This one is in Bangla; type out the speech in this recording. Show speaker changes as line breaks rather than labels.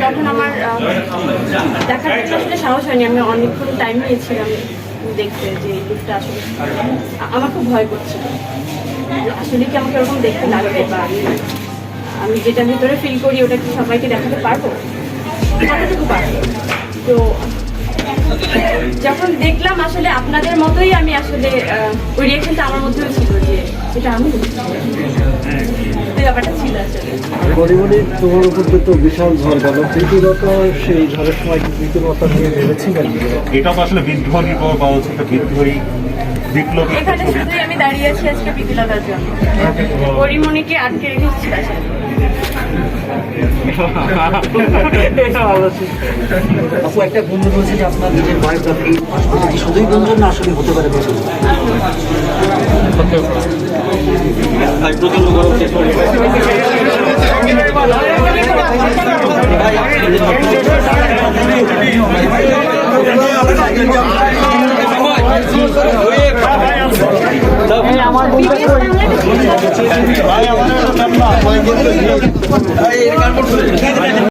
তখন আমার দেখার জন্য আসলে সাহস হয়নি। আমি অনেকক্ষণ টাইম নিয়েছিলাম দেখতে যে লুকটা আসলে আমার খুব ভয় করছিল। আসলে কি আমাকে ওরকম দেখতে লাগবে বা আমি আমি যেটা ভিতরে ফিল করি ওটা কি সবাইকে দেখাতে পারব? কতটুকু পারব। তো যখন দেখলাম আসলে আপনাদের মতোই আমি আসলে ওই রিয়েকশনটা আমার মধ্যেও ছিল যে এটা আমি। ছিল
তোমার উপর তো বিশাল ঝড় গেল। প্রীতিলতা সেই ঝড়ের সময় কি প্রীতিলতা নিয়ে ভেবেছিলেন
এটা তো আসলে বিদ্রোহী পাওয়া হচ্ছে বিদ্রোহী বিপ্লবী একটা
এখানে
ছবি
শুধুই আমি দাঁড়িয়ে আছি আজকে বিপিলতার জন্য। পরিমণিকে আটকে রেখেছি
আপু একটা বন্ধু বলছে যে আপনার নিজের বায়োগ্রাফি শুধুই না আসলে হতে পারে
আমার